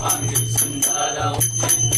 I am Swami Sundaram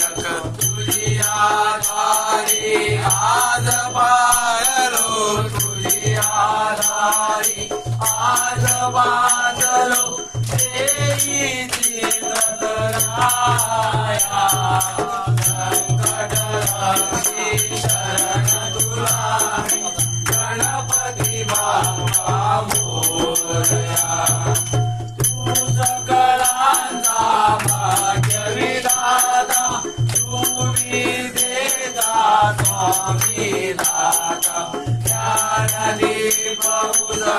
नायक तुझी आज पाळलो तुझी आधारी आज बाजलो देवी संकट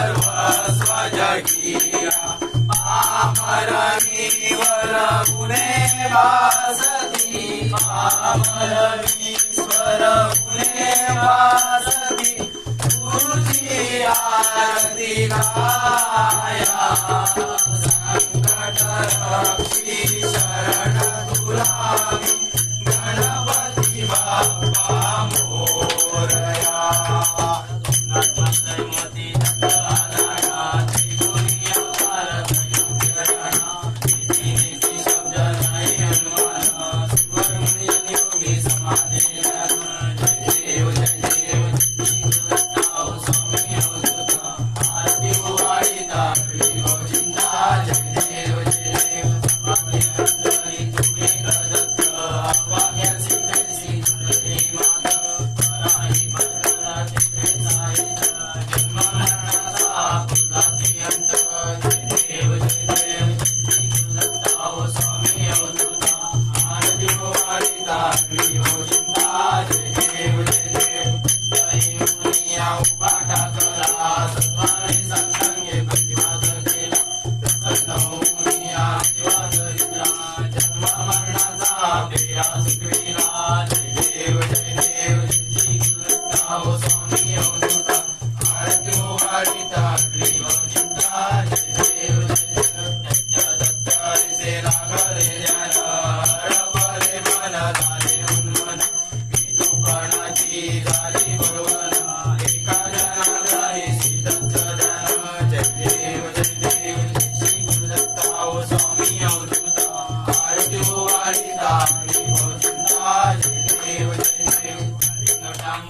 सर्वस्व जगिया पामरमीवर गुणे वासती पामरमीश्वर गुणे वासती तुझी आरती गाया संकट रक्षी शरण तुला arroz.